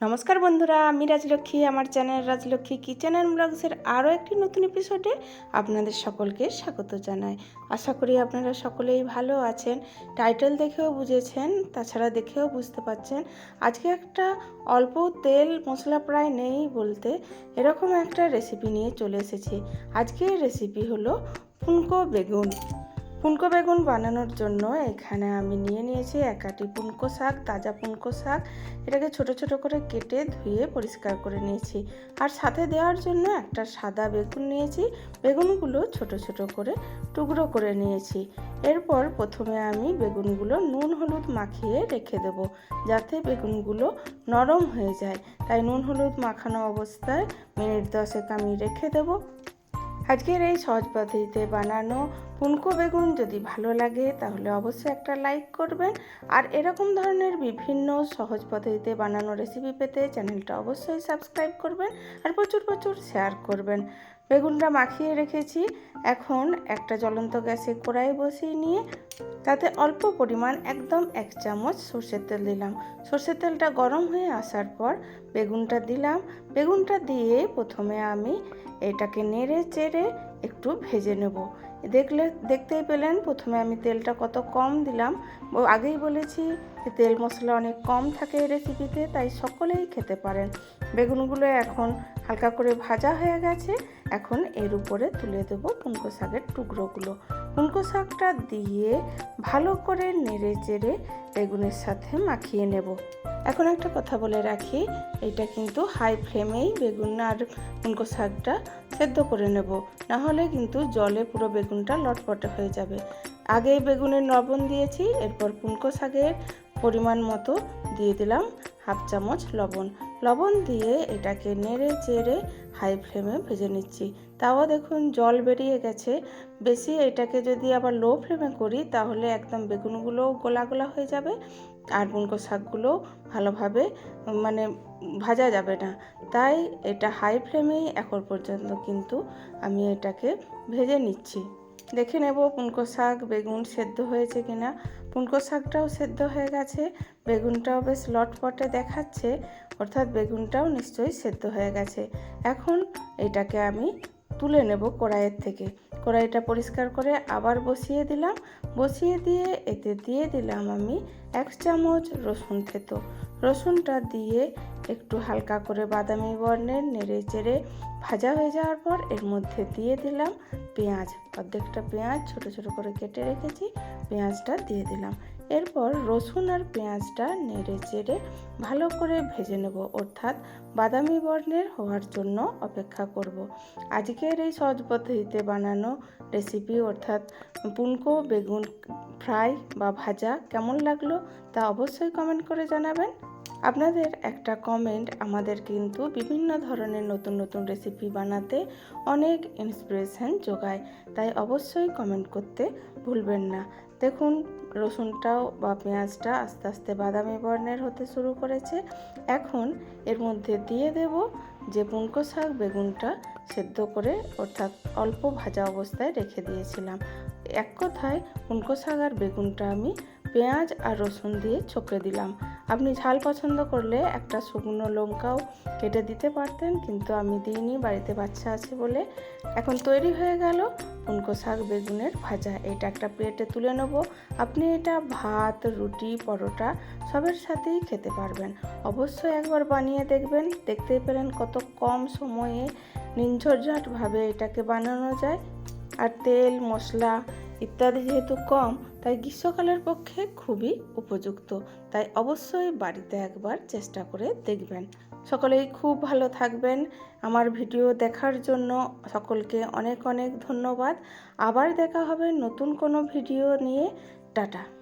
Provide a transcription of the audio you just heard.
নমস্কার বন্ধুরা, আমি রাজলক্ষ্মী, আমার চ্যানেল রাজলক্ষ্মী কিচেন ব্লগসের আরও একটি নতুন এপিসোডে আপনাদের সকলকে স্বাগত জানাই। আশা করি আপনারা সকলেই ভালো আছেন। টাইটেল দেখেও বুঝেছেন, তাছাড়া দেখেও বুঝতে পাচ্ছেন। আজকে একটা অল্প তেল মশলা প্রায় নেই বলতে, এরকম একটা রেসিপি নিয়ে চলে এসেছি। আজকের রেসিপি হলো ফুনকো বেগুন। পুনকো বেগুন বানানোর জন্য এখানে আমি নিয়ে নিয়েছি এক আটি পুনকো শাক, তাজা পুনকো শাক। এটাকে ছোট ছোট করে কেটে ধুয়ে পরিষ্কার করে নিয়েছি। আর সাথে দেওয়ার জন্য একটা সাদা বেগুন নিয়েছি। বেগুনগুলো ছোট ছোট করে টুকরো করে নিয়েছি। এরপর প্রথমে আমি বেগুনগুলো নুন হলুদ মাখিয়ে রেখে দেবো, যাতে বেগুনগুলো নরম হয়ে যায়। তাই নুন হলুদ মাখানো অবস্থায় মিনিট দশেক আমি রেখে দেবো। আজকের এই সহজ পদ্ধতিতে বানানো পুনকো বেগুন যদি ভালো লাগে, তাহলে অবশ্যই একটা লাইক করবেন। আর এরকম ধরনের বিভিন্ন সহজ পদ্ধতিতে বানানো রেসিপি পেতে চ্যানেলটা অবশ্যই সাবস্ক্রাইব করবেন আর প্রচুর প্রচুর শেয়ার করবেন। বেগুনটা মাখিয়ে রেখেছি। এখন একটা জ্বলন্ত গ্যাসে কড়াই বসিয়ে নিয়ে তাতে অল্প পরিমাণ একদম এক চামচ সর্ষের তেল দিলাম। সর্ষের তেলটা গরম হয়ে আসার পর বেগুনটা দিলাম। বেগুনটা দিয়ে প্রথমে আমি এটাকে নেড়ে চেড়ে একটু ভেজে নেব। দেখলে, দেখতেই পেলেন প্রথমে আমি তেলটা কত কম দিলাম। আগেই বলেছি যে তেল মশলা অনেক কম থাকে এই রেসিপিতে তাই সকলেই খেতে পারেন। বেগুনগুলো এখন হালকা করে ভাজা হয়ে গেছে। এখন এর উপরে তুলে দেবো পুনকো শাকের টুকরোগুলো। পুনকো শাকটা দিয়ে ভালো করে নেড়ে চেড়ে বেগুনের সাথে মাখিয়ে নেব। এখন একটা কথা বলে রাখি, এটা কিন্তু হাই ফ্লেমেই বেগুন আর পুনকো শাকটা সেদ্ধ করে নেব। না হলে কিন্তু জলে পুরো বেগুনটা লটপটে হয়ে যাবে। আগে বেগুনের লবণ দিয়েছি, এরপর পুনকো শাকের পরিমাণ মতো দিয়ে দিলাম হাফ চামচ লবণ। লবণ দিয়ে এটাকে নেড়ে চেড়ে হাই ফ্লেমে ভেজে নিচ্ছি। তাও দেখুন জল বেরিয়ে গেছে। বেশি এটাকে যদি আবার লো ফ্লেমে করি, তাহলে একদম বেগুনগুলোও গোলা গোলা হয়ে যাবে। আর পুনকো শাকগুলো ভালোভাবে মানে ভাজা যাবে না। তাই এটা হাই ফ্লেমেই এখন পর্যন্ত কিন্তু আমি এটাকে ভেজে নিচ্ছি। দেখে নেব পুনকো শাক, বেগুন সেদ্ধ হয়েছে কিনা। পুনকো শাকটাও সেদ্ধ হয়ে গেছে। বেগুনটাও বেশ লটপটে দেখাচ্ছে। অর্থাৎ বেগুনটাও নিশ্চয়ই সেদ্ধ হয়ে গেছে। এখন এটাকে আমি তুলে নেব কড়াইয়ের থেকে। কড়াইটা পরিষ্কার করে আবার বসিয়ে দিলাম। বসিয়ে দিয়ে এতে দিয়ে দিলাম আমি এক চামচ রসুন থেতো। রসুনটা দিয়ে একটু হালকা করে বাদামি বর্ণের নেড়ে চেড়ে ভাজা হয়ে যাওয়ার পর এর মধ্যে দিয়ে দিলাম পেঁয়াজ। অর্ধেকটা পেঁয়াজ ছোট ছোট করে কেটে রেখেছি, পেঁয়াজটা দিয়ে দিলাম। এরপর রসুন আর পেঁয়াজটা নেড়ে চেড়ে ভালো করে ভেজে নেব, অর্থাৎ বাদামি বর্ণের হওয়ার জন্য অপেক্ষা করব। আজকের এই সহজ পদ্ধতিতে বানানো রেসিপি অর্থাৎ পুনকো বেগুন ফ্রাই বা ভাজা কেমন লাগল তা অবশ্যই কমেন্ট করে জানাবেন আপনাদের একটা কমেন্ট আমাদের কিন্তু বিভিন্ন ধরনের নতুন নতুন রেসিপি বানাতে অনেক ইন্সপিরেশন যোগায়। তাই অবশ্যই কমেন্ট করতে ভুলবেন না। দেখুন, রসুনটাও বা পেঁয়াজটা আস্তে আস্তে বাদামি বর্ণের হতে শুরু করেছে। এখন এর মধ্যে দিয়ে দেব যে পুনকো শাক বেগুনটা সেদ্ধ করে, অর্থাৎ অল্প ভাজা অবস্থায় রেখে দিয়েছিলাম। এক কথায় পুনকো শাক আর বেগুনটা আমি পেঁয়াজ আর রসুন দিয়ে ছকে দিলাম। আপনি ঝাল পছন্দ করলে একটা শুকনো লঙ্কাও কেটে দিতে পারতেন, কিন্তু আমি দিইনি, বাড়িতে বাচ্চা আছে বলে। এখন তৈরি হয়ে গেল পুনকো শাক বেগুনের ভাজা। এটা একটা প্লেটে তুলে নেব। আপনি এটা ভাত, রুটি, পরোটা সবের সাথেই খেতে পারবেন। অবশ্যই একবার বানিয়ে দেখবেন। দেখতেই পেলেন কত কম সময়ে নির্ঝরঝাটভাবে এটাকে বানানো যায়। আর তেল, মশলা ইত্যাদি যেহেতু কম, তাই গ্রীষ্মকালের পক্ষে খুবই উপযুক্ত। তাই অবশ্যই বাড়িতে একবার চেষ্টা করে দেখবেন। সকলেই খুব ভালো থাকবেন। আমার ভিডিও দেখার জন্য সকলকে অনেক অনেক ধন্যবাদ। আবার দেখা হবে নতুন কোনো ভিডিও নিয়ে। টাটা।